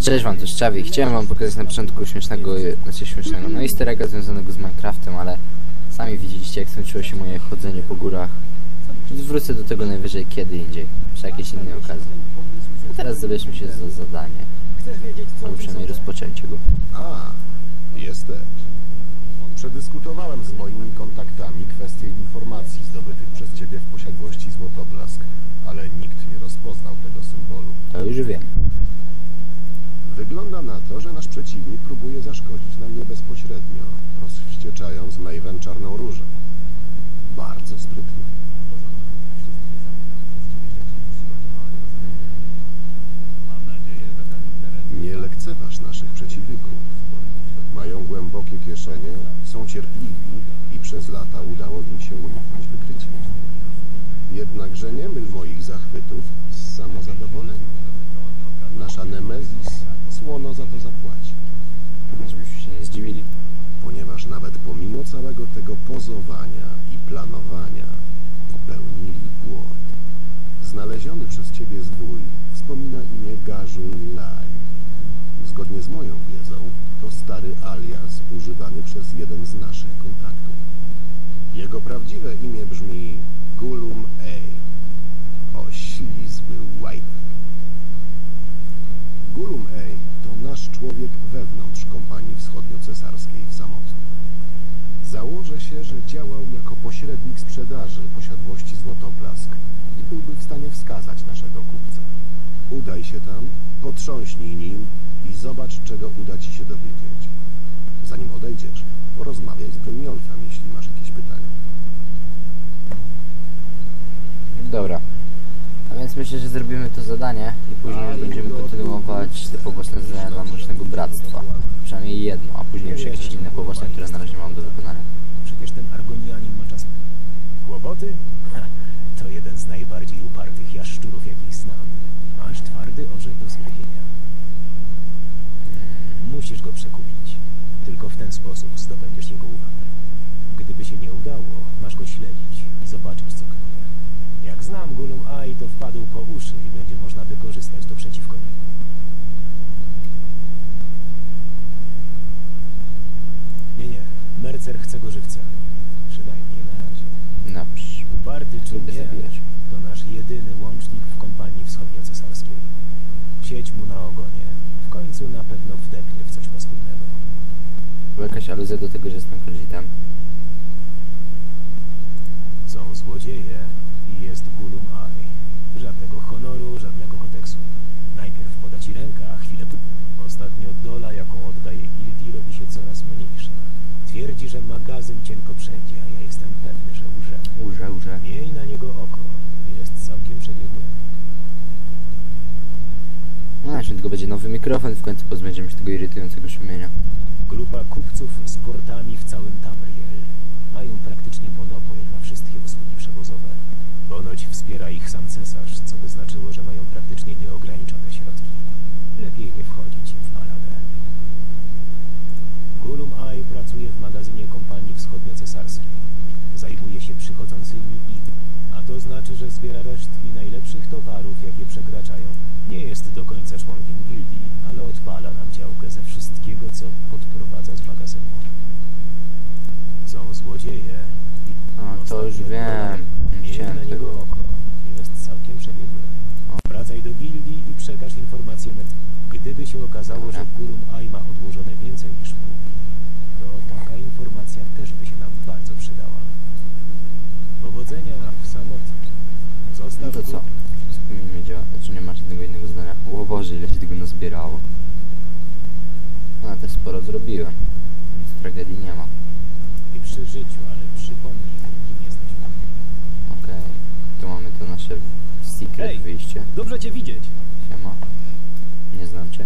cześć wam, to jest Czawi. Chciałem wam pokazać na początku śmiesznego, znaczy śmiesznego, no easter egga związanego z Minecraftem, ale sami widzieliście jak skończyło się moje chodzenie po górach. Wrócę do tego najwyżej kiedy indziej, przy jakiejś innej okazji. A teraz zabierzmy się za zadanie, albo przynajmniej rozpoczęcie go. A, jesteś. Przedyskutowałem z moimi kontaktami kwestię informacji zdobytych przez ciebie w posiadłości Złotoblask, ale nikt nie rozpoznał tego symbolu. To już wiem. Wygląda na to, że nasz przeciwnik próbuje zaszkodzić nam nie bezpośrednio, rozwścieczając Maven Czarną Różę. Bardzo sprytnie. Nie lekceważ naszych przeciwników. Mają głębokie kieszenie, są cierpliwi i przez lata udało im się uniknąć wykrycia. Jednakże nie myl moich zachwytów z samozadowoleniem. Nasza Nemezis słono za to zapłaci, Żebyśmy się nie zdziwili. ponieważ nawet pomimo całego tego pozowania i planowania popełnili błąd. Znaleziony przez ciebie zwój wspomina imię Gajul Lai. Zgodnie z moją wiedzą, to stary alias używany przez jeden z naszych kontaktów. Jego prawdziwe imię brzmi Gulum Ej. Oślizły łajdak. Gulum to nasz człowiek wewnątrz kompanii wschodnio-cesarskiej w Samotnym. Założę się, że działał jako pośrednik sprzedaży posiadłości Złotoblask i byłby w stanie wskazać naszego kupca. Udaj się tam, potrząśnij nim i zobacz, czego uda ci się dowiedzieć. Zanim odejdziesz, porozmawiaj z Brynjolfem, jeśli masz jakieś pytania. Dobra. A więc myślę, że zrobimy to zadanie i później już będziemy kontynuować te poboczne zadania dla Mrocznego Bractwa. Przynajmniej jedno, a później już jakieś inne poboczne, które na razie mam do wykonania. Przecież ten Argonianin ma czas... Kłopoty? To jeden z najbardziej upartych jaszczurów, jakich znam. Masz twardy orzech do zgryzienia. Musisz go przekupić. Tylko w ten sposób zdobędziesz jego uwagę. Gdyby się nie udało, masz go śledzić i zobaczyć, co. Jak znam Gulum Ai, to wpadł po uszy i będzie można wykorzystać to przeciwko niemu. Nie, nie. Mercer chce go żywcem. Przynajmniej na razie. Dobrze. Uparty czy Lubię nie, zabijać. to nasz jedyny łącznik w kompanii wschodnio-cesarskiej. Sieć mu na ogonie. W końcu na pewno wdepnie w coś paskudnego. Była jakaś aluzja do tego, że jestem kondzitem. Są złodzieje i jest Gulum Ai. Żadnego honoru, żadnego kodeksu. Najpierw poda ci rękę, a chwilę później. Ostatnio dola, jaką oddaje gildii, robi się coraz mniejsza. Twierdzi, że magazyn cienko wszędzie, a ja jestem pewny, że łże. Urze, urze. Miej na niego oko. Jest całkiem przebiegły. No, jeśli tylko będzie nowy mikrofon, w końcu pozbędziemy się tego irytującego szumienia. Grupa kupców z portami w całym Tamriel. Mają praktycznie monopol na wszystkie usługi przewozowe. Ponoć wspiera ich sam cesarz, co by znaczyło, że mają praktycznie nieograniczone środki. Lepiej nie wchodzić w paradę. Gulum Ai pracuje w magazynie kompanii wschodnio-cesarskiej. Zajmuje się przychodzącymi i... A to znaczy, że zbiera resztki najlepszych towarów, jakie przekraczają. Nie jest do końca członkiem gildii, ale odpala nam działkę ze wszystkiego, co podprowadza z magazynu. Są złodzieje i... O, to już wiem. Chciałem na niego tego. oko. Jest całkiem przebiegły. Wracaj do gildii i przekaż informację Mer... Gdyby się okazało, Dobra. że Gurum Ai ma odłożone więcej niż mówi, to taka informacja też by się nam bardzo przydała. Powodzenia w samotnym. Zostaw No to co? Wszystko mi nie działa. Znaczy nie ma żadnego innego zdania. O Boże, ile się tego nazbierało. No, też sporo zrobiłem. Więc tragedii nie ma. I przy życiu, ale przypomnij. Tu mamy to nasze secret Hej! wyjście. Dobrze cię widzieć. Siema. Nie znam cię.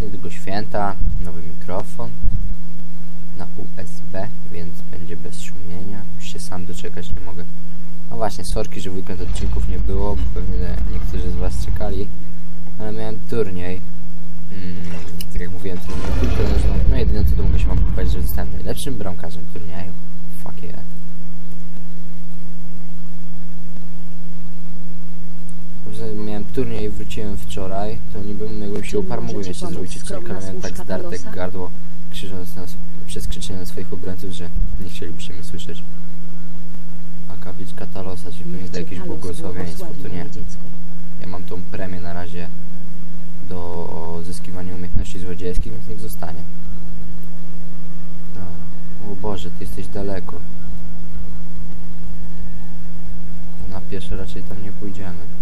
Niedługo święta, nowy mikrofon na USB, więc będzie bez szumienia. Już się sam doczekać nie mogę. No właśnie, sorki, że w weekend odcinków nie było, bo pewnie niektórzy z Was czekali, ale miałem turniej. Mm, tak jak mówiłem, turniej piłkę nożną. No jedyne co to mogę się Wam pochwalić, że zostałem najlepszym bramkarzem turnieju. Fuck yeah. Miałem turniej i wróciłem wczoraj, to niby jakbym się uparł, mógłbym jeszcze zrobić odcinek, ale miałem tak zdarte gardło, krzycząc na, przez krzyczenie swoich obrońców, że nie chcielibyście mnie słyszeć. A kapliczka Talosa, czyli pewnie cię jakieś błogosławieństwo, błogosławi, to nie. Ja mam tą premię na razie do zyskiwania umiejętności złodziejskich, więc niech zostanie. No. O Boże, ty jesteś daleko. Na pieszo raczej tam nie pójdziemy.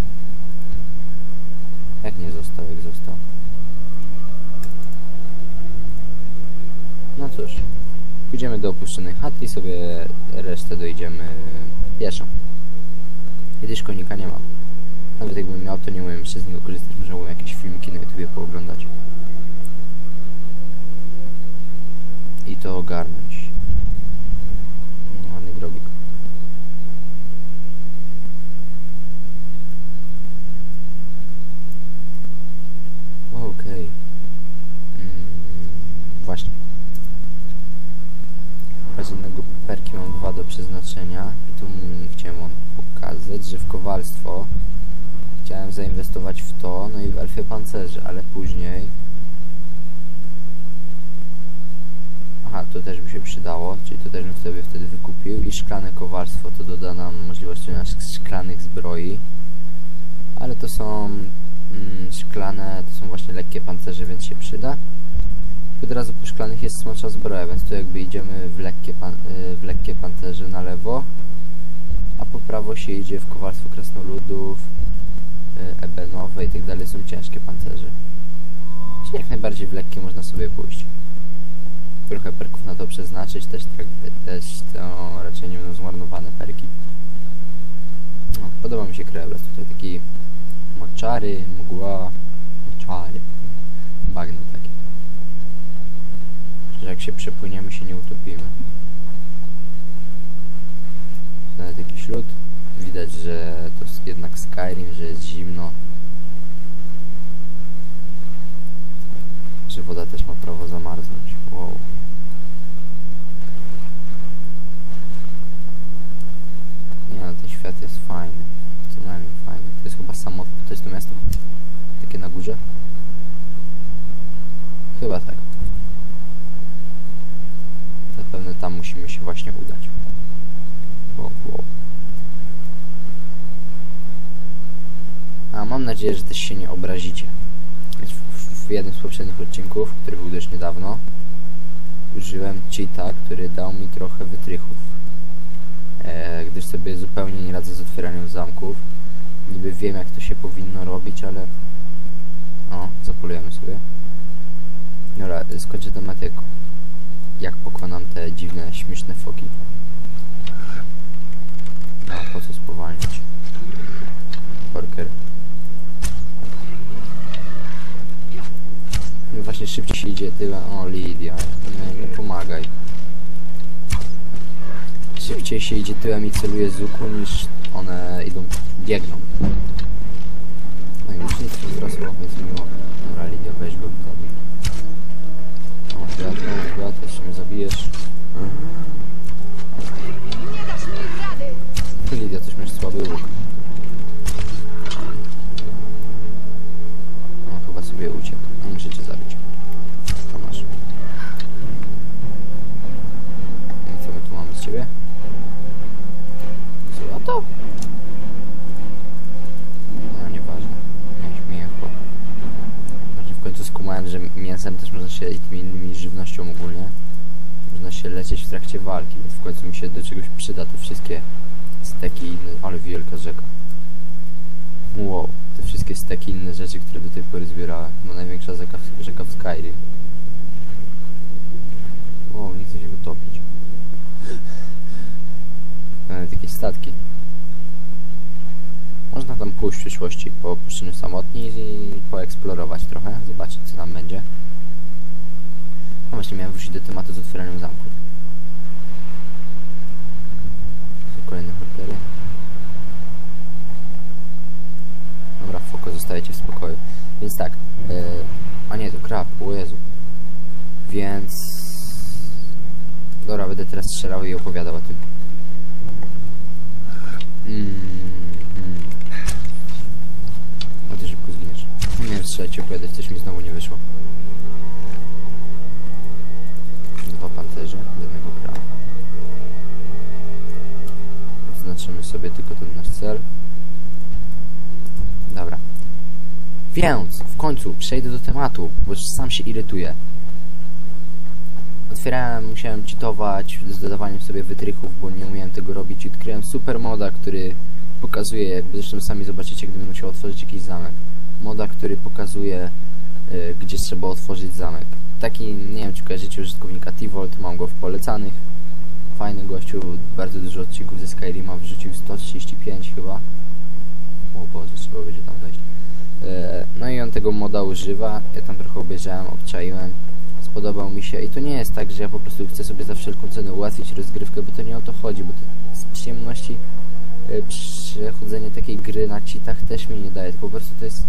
Jak nie został, jak został? No cóż. Pójdziemy do opuszczonej chaty i sobie resztę dojdziemy pieszo. Kiedyś konika nie mam. Nawet jakbym miał, to nie umiem jeszcze z niego korzystać. Muszę jakieś filmiki na YouTubie pooglądać. I to ogarnąć. Mm, Ładny grobik. Okej. Mm, właśnie. Bez innego perki mam dwa do przeznaczenia i tu mi chciałem wam pokazać, że w kowalstwo w to, no i w elfie pancerzy, ale później Aha, to też by się przydało, czyli to też bym sobie wtedy wykupił. I szklane kowalstwo, to doda nam możliwość szklanych zbroi. Ale to są mm, szklane, to są właśnie lekkie pancerze, więc się przyda. Od razu po szklanych jest smocza zbroja, więc tu jakby idziemy w lekkie, pan, y, w lekkie pancerze na lewo, a po prawo się idzie w kowalstwo krasnoludów, ebenowe i tak dalej, są ciężkie pancerze. Czyli jak najbardziej w lekkie można sobie pójść. Trochę perków na to przeznaczyć, też, tak, też to raczej nie będą zmarnowane perki. No, podoba mi się krajobraz tutaj, taki moczary, mgła, moczary, bagno takie że jak się przepłyniemy, się nie utopimy. Nawet jakiś lód. Widać, że to jest jednak Skyrim, że jest zimno. Że woda też ma prawo zamarznąć. Wow. Nie no, ten świat jest fajny. Co najmniej fajny. To jest chyba samotne. To jest to miasto? Takie na górze? Chyba tak. Zapewne tam musimy się właśnie udać. Wow, wow. A mam nadzieję, że też się nie obrazicie. W, w, jednym z poprzednich odcinków, który był dość niedawno, użyłem cheata, który dał mi trochę wytrychów. E, gdyż sobie zupełnie nie radzę z otwieraniem zamków. Niby wiem jak to się powinno robić, ale... O, zapolujemy sobie. Dobra, skończę temat jak jak pokonam te dziwne, śmieszne foki. No, po co spowalniać? Porker. Właśnie szybciej się idzie tyłem. O, Lidia. Nie, nie pomagaj. Szybciej się idzie tyłem i celuje z łuku niż one idą, biegną. No i już nic nie wzrosło, więc miło. Dobra, Lidia, weź go zabij. O, światło, światło, jeszcze mnie zabijesz. Lidia, coś masz słaby łuk. Lecieć w trakcie walki, w końcu mi się do czegoś przyda te wszystkie steki inne, ale wielka rzeka. Wow, te wszystkie steki inne rzeczy, które do tej pory zbierałem. No największa rzeka, rzeka w Skyrim. Wow, nie chcę się utopić. Nawet jakieś statki. Można tam pójść w przyszłości po opuszczeniu samotni i poeksplorować trochę, zobaczyć co tam będzie. A właśnie miałem wrócić do tematu z otwieraniem zamków. Są kolejne hortery. Dobra, foko, zostajecie w spokoju. Więc tak, e, a nie, to krab, o Jezu. Więc... Dobra, będę teraz strzelał i opowiadał o tym. Mm, mm. zaczęcie opowiadać, coś mi znowu nie wyszło. Zaznaczymy sobie tylko ten nasz cel. Dobra. Więc, w końcu, przejdę do tematu, bo sam się irytuję. Otwierałem, musiałem cheatować z dodawaniem sobie wytrychów, bo nie umiałem tego robić i odkryłem super moda, który pokazuje, jakby zresztą sami zobaczycie, gdy będę musiał otworzyć jakiś zamek. Moda, który pokazuje, y, gdzie trzeba otworzyć zamek. Taki, nie wiem czy kojarzycie użytkownika T-Volt, mam go w polecanych. Fajny gościu, bardzo dużo odcinków ze Skyrima wrzucił 135 chyba. O Boże, trzeba będzie tam wejść. E, No i on tego moda używa, ja tam trochę obejrzałem, obczaiłem, spodobał mi się. I to nie jest tak, że ja po prostu chcę sobie za wszelką cenę ułatwić rozgrywkę, bo to nie o to chodzi, bo to z przyjemności e, przechodzenie takiej gry na cheatach też mi nie daje, po prostu to jest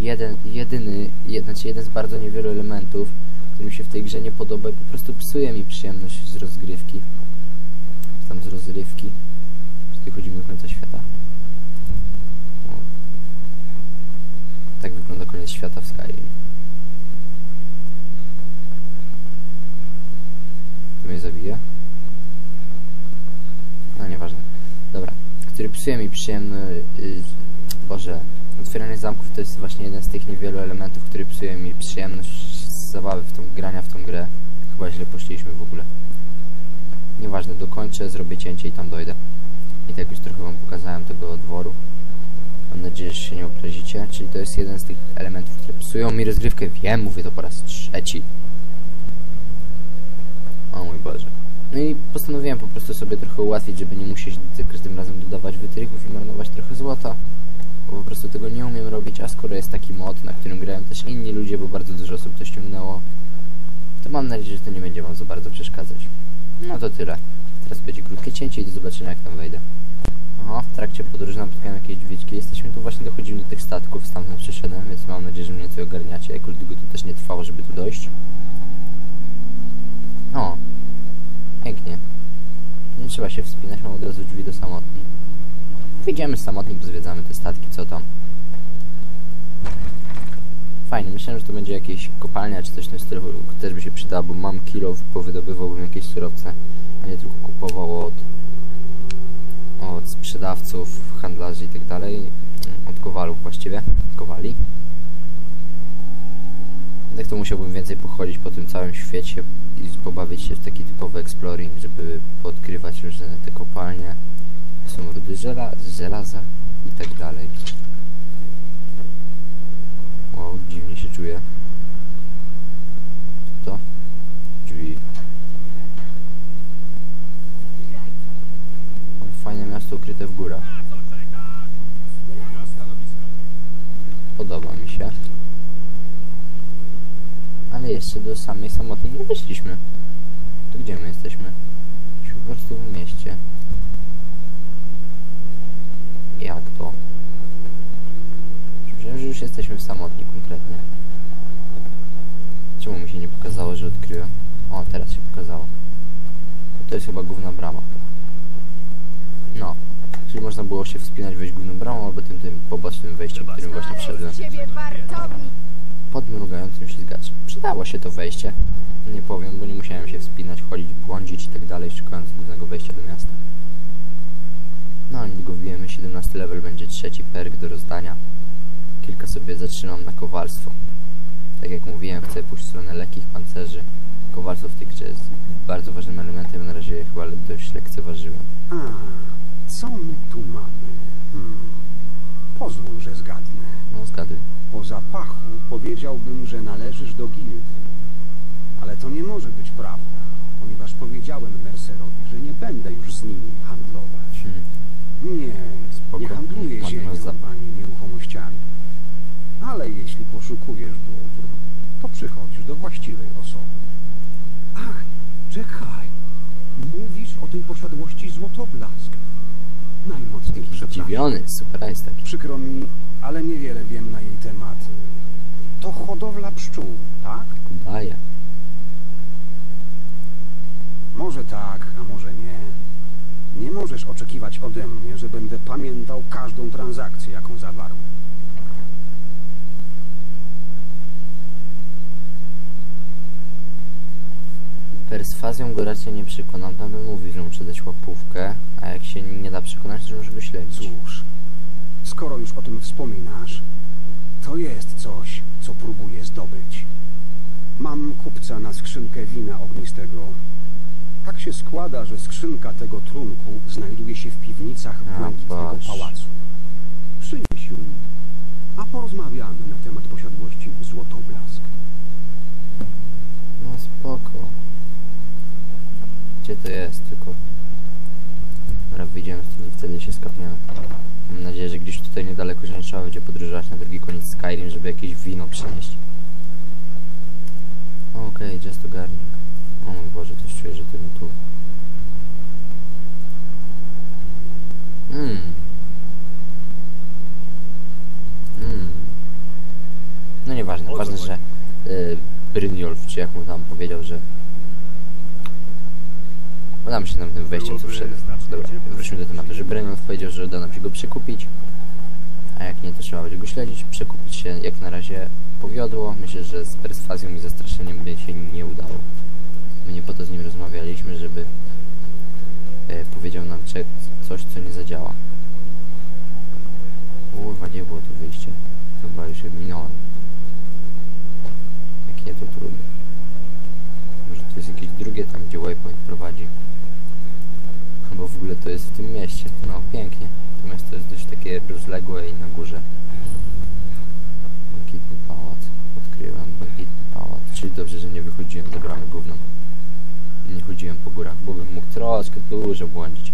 jeden, jedyny, jed, znaczy jeden z bardzo niewielu elementów, który mi się w tej grze nie podoba i po prostu psuje mi przyjemność z rozgrywki, tam z rozrywki, tutaj chodzimy do końca świata. O. Tak wygląda koniec świata w Skyrim. To mnie zabije? No nieważne. Dobra. Który psuje mi przyjemny... Yy, Boże. Otwieranie zamków to jest właśnie jeden z tych niewielu elementów, który psuje mi przyjemność zabawy w tą grania w tą grę. Chyba źle poszliśmy w ogóle. Nieważne, dokończę, zrobię cięcie i tam dojdę. I tak już trochę wam pokazałem tego dworu. Mam nadzieję, że się nie obrazicie. Czyli to jest jeden z tych elementów, które psują mi rozgrywkę. Wiem, mówię to po raz trzeci. O mój Boże. No i postanowiłem po prostu sobie trochę ułatwić, żeby nie musieć za każdym razem dodawać wytrychów i marnować trochę złota. Bo po prostu tego nie umiem robić, a skoro jest taki mod, na którym grają też inni ludzie, bo bardzo dużo osób to ściągnęło, to mam nadzieję, że to nie będzie wam za bardzo przeszkadzać. No to tyle. Teraz będzie krótkie cięcie i do zobaczenia jak tam wejdę. Aha, w trakcie podróży napotkałem jakieś dźwięki. Jesteśmy tu właśnie dochodzimy do tych statków, stamtąd przyszedłem, więc mam nadzieję, że mnie tutaj ogarniacie, jakoś długo to też nie trwało, żeby tu dojść. O, pięknie. Nie trzeba się wspinać, mam od razu drzwi do samotni. Wyjdziemy samotni, pozwiedzamy te statki, co tam. Fajnie, myślałem, że to będzie jakieś kopalnia czy coś w tym stylu, też by się przydało, bo mam kilo, powydobywałbym jakieś surowce, a nie tylko kupował od od sprzedawców, handlarzy i tak dalej, od kowalów właściwie, kowali. Tak to musiałbym więcej pochodzić po tym całym świecie i pobawić się w taki typowy exploring, żeby podkrywać różne te kopalnie. Są rudy żela żelaza i tak dalej. Wow, dziwnie się czuję. Co? Drzwi. Mam fajne miasto ukryte w górach. Podoba mi się. Ale jeszcze do samej samotnej nie wyszliśmy. To gdzie my jesteśmy? Jesteśmy po prostu w mieście. Jak to? Myślałem, że już jesteśmy w samotni konkretnie. Czemu mi się nie pokazało, że odkryłem? O, teraz się pokazało. To jest chyba główna brama. No. Czyli można było się wspinać, wejść główną bramą, albo tym, tym pobocznym wejściem, którym właśnie wszedłem. Pod mrugającym ślizgaczem. Przydało się to wejście. Nie powiem, bo nie musiałem się wspinać, chodzić, błądzić i tak dalej, szukając głównego wejścia do miasta. No, niedługo wbijemy 17 level, będzie trzeci perk do rozdania. Kilka sobie zatrzymam na kowalstwo. Tak jak mówiłem, chcę pójść w stronę lekkich pancerzy. Kowalstwo w tej grze jest bardzo ważnym elementem, na razie chyba dość lekceważyłem. A, co my tu mamy? Hmm. Pozwól, że zgadnę. No, zgaduj. Po zapachu powiedziałbym, że należysz do gildii. Ale to nie może być prawda, ponieważ powiedziałem Mercerowi, że nie będę już z nimi handlować. Hmm. Nie, Spoko. nie handluję ziemią zapach. ani nieruchomościami. Ale jeśli poszukujesz dóbr, to przychodzisz do właściwej osoby. Ach, czekaj. Mówisz o tej posiadłości złotoblask. Najmocniej zdziwiony, surprise taki. Przykro mi, ale niewiele wiem na jej temat. To hodowla pszczół, tak? Daje. Może tak, a może nie. Nie możesz oczekiwać ode mnie, że będę pamiętał każdą transakcję, jaką zawarł. Perswazją go raczej nie przekonam, tam bym mówił, że muszę dać łapówkę, a jak się nie da przekonać, to go śledzić. Cóż, skoro już o tym wspominasz, to jest coś, co próbuję zdobyć. Mam kupca na skrzynkę wina ognistego. Tak się składa, że skrzynka tego trunku znajduje się w piwnicach A, błękitnego pałacu. Przynieś ją, a porozmawiamy na temat posiadłości Złotoblask. No spoko. Gdzie to jest? Tylko... Dobra, wyjdziemy i wtedy się skapniemy. Mam nadzieję, że gdzieś tutaj niedaleko, że nie trzeba będzie podróżować na drugi koniec Skyrim, żeby jakieś wino przynieść. Okej, okay, just ogarnij. O mój Boże, też czuję, że nie tu. Mmm. Mmm. No nieważne, ważne, że y, Brynjolf, czy jak mu tam powiedział, że mi się tam tym wejściem co wszedł. Dobra, wróćmy do tematu, że Brynjolf powiedział, że uda nam się go przekupić, a jak nie, to trzeba będzie go śledzić. Przekupić się jak na razie powiodło. Myślę, że z perswazją i zastraszeniem by się nie udało. My nie po to z nim rozmawialiśmy, żeby e, powiedział nam coś, co nie zadziała. Kurwa, gdzie było tu wyjście? Chyba już je minąłem. Jakie to trudne. Może to jest jakieś drugie tam, gdzie waypoint prowadzi. Albo w ogóle to jest w tym mieście. No, pięknie. To miasto jest dość takie rozległe i na górze. Błękitny pałac. Odkryłem błękitny pałac. Czyli dobrze, że nie wychodziłem za bramę główną. Nie chodziłem po górach, bo bym mógł troszkę dużo błądzić.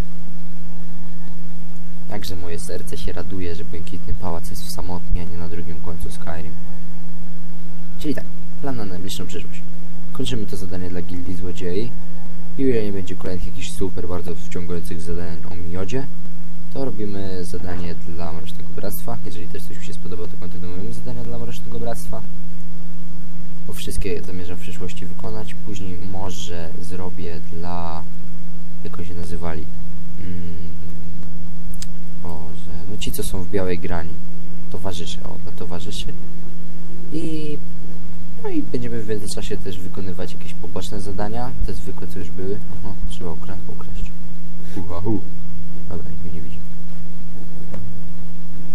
Jakże moje serce się raduje, że błękitny pałac jest w samotnie, a nie na drugim końcu Skyrim. Czyli tak, plan na najbliższą przyszłość. Kończymy to zadanie dla Gildii Złodziei. I o ile nie będzie kolejnych jakichś super bardzo wciągających zadań o miodzie, to robimy zadanie dla Mrocznego Bractwa. Jeżeli też coś mi się spodoba, to kontynuujemy zadania dla Mrocznego Bractwa. Bo wszystkie zamierzam w przyszłości wykonać. Później może zrobię dla... Jak oni się nazywali? Mm, Boże, no ci co są w białej grani. Towarzysze, o, dla towarzyszy. I no i będziemy w międzyczasie też wykonywać jakieś poboczne zadania. Te zwykłe, co już były. Aha, trzeba ukra ukraść. Uha, hu. Dobra, nikt mnie nie widzi.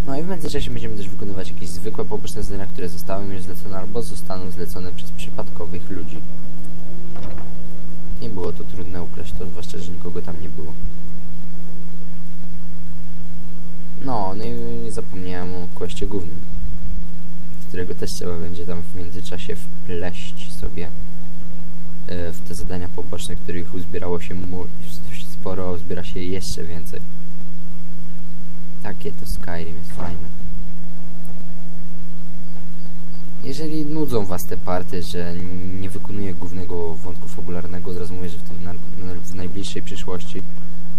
No i w międzyczasie będziemy też wykonywać jakieś zwykłe poboczne zadania, które zostały mi już zlecone albo zostaną zlecone przez przypadkowych ludzi. Nie było to trudne ukraść to, zwłaszcza, że nikogo tam nie było. No, no i zapomniałem o kwestii głównym którego też trzeba będzie tam w międzyczasie wpleść sobie e, w te zadania poboczne, których uzbierało się sporo, uzbiera się jeszcze więcej. Takie to Skyrim jest fajne. Jeżeli nudzą was te party, że nie wykonuję głównego wątku fabularnego, od razu mówię, że w, tym na, w najbliższej przyszłości,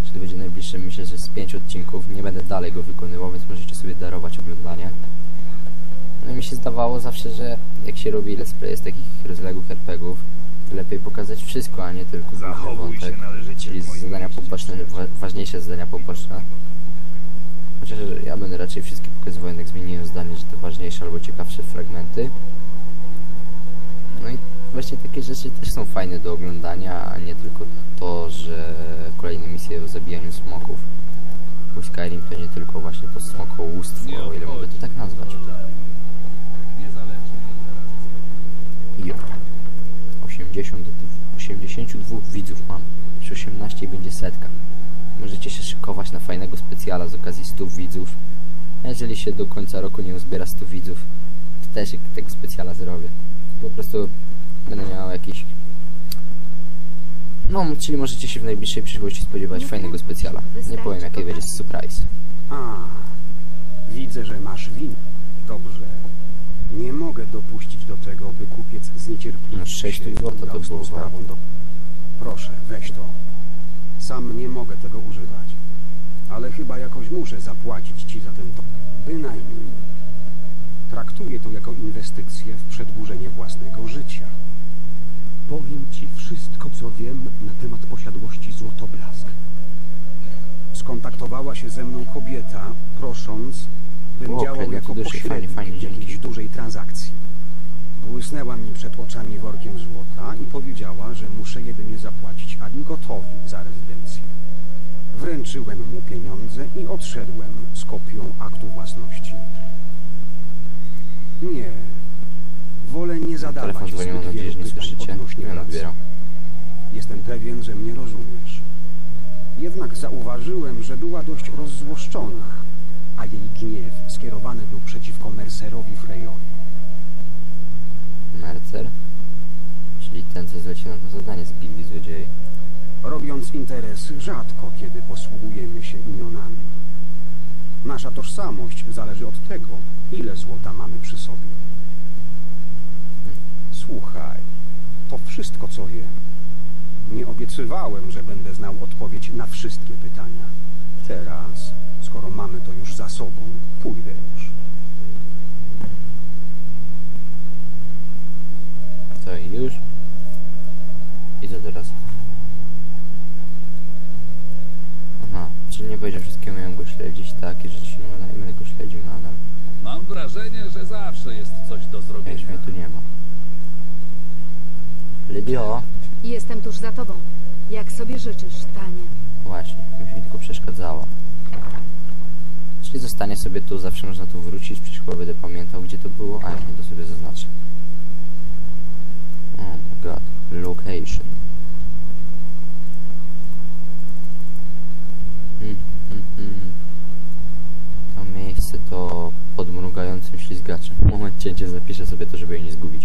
że to będzie najbliższe, myślę, że z pięć odcinków, nie będę dalej go wykonywał, więc możecie sobie darować oglądanie. No mi się zdawało zawsze, że jak się robi let's play z takich rozległych RPGów, to lepiej pokazać wszystko, a nie tylko główny wątek, czyli zadania poboczne, wa ważniejsze zadania poboczne. Chociaż ja będę raczej wszystkie pokazywał, jednak zmieniłem zdanie, że te ważniejsze albo ciekawsze fragmenty. No i właśnie takie rzeczy też są fajne do oglądania, a nie tylko to, że kolejne misje o zabijaniu smoków. Bo Skyrim to nie tylko właśnie to smokołóstwo, o ile mogę to tak nazwać. 80, 82 widzów mam. Przy 18 będzie setka. Możecie się szykować na fajnego specjala z okazji 100 widzów. A jeżeli się do końca roku nie uzbiera 100 widzów, to też tego specjala zrobię. Po prostu będę miał jakiś... No, czyli możecie się w najbliższej przyszłości spodziewać fajnego specjala. Nie powiem jaki będzie surprise. A, widzę, że masz win. Dobrze. Nie mogę dopuścić do tego, by kupiec z niecierpliwością No, sześć się złota to udał z tą było sprawą do... Proszę, weź to. Sam nie mogę tego używać. Ale chyba jakoś muszę zapłacić ci za ten to. Bynajmniej. Traktuję to jako inwestycję w przedłużenie własnego życia. Powiem ci wszystko, co wiem na temat posiadłości Złotoblask. Skontaktowała się ze mną kobieta, prosząc, bym działał jako pośrednik jakiejś dzięki. dużej transakcji. Błysnęła mi przed oczami workiem złota i powiedziała, że muszę jedynie zapłacić Aligotowi za rezydencję. Wręczyłem mu pieniądze i odszedłem z kopią aktu własności. Nie. Wolę nie zadawać Telefon dzwonił zbyt na wielu bliźnie, pytań słyszycie? odnośnie Nie odbierał. Jestem pewien, że mnie rozumiesz. Jednak zauważyłem, że była dość rozzłoszczona, a jej gniew skierowany był przeciwko Mercerowi Freyowi. Mercer? Czyli ten, co zlecił nam to zadanie z gildii złodziei. Robiąc interesy, rzadko kiedy posługujemy się imionami. Nasza tożsamość zależy od tego, ile złota mamy przy sobie. Słuchaj, to wszystko, co wiem. Nie obiecywałem, że będę znał odpowiedź na wszystkie pytania. Teraz, skoro mamy to już za sobą, pójdę już. To i już. I co teraz? Aha, czyli nie powiedział wszystkiego, miałem go śledzić, takie rzeczy nie ma, i będę go śledził nadal. Mam wrażenie, że zawsze jest coś do zrobienia. mnie tu nie ma. Lydio! Jestem tuż za tobą. Jak sobie życzysz, Tanie. Właśnie, już mi tylko przeszkadzała. Czyli zostanie sobie tu, zawsze można tu wrócić, przecież chyba będę pamiętał, gdzie to było. A, jak nie, to sobie zaznaczę. Oh my god, location. Hmm, hmm, hmm. To miejsce to pod mrugającym ślizgaczem. Moment cięcie, zapiszę sobie to, żeby jej nie zgubić.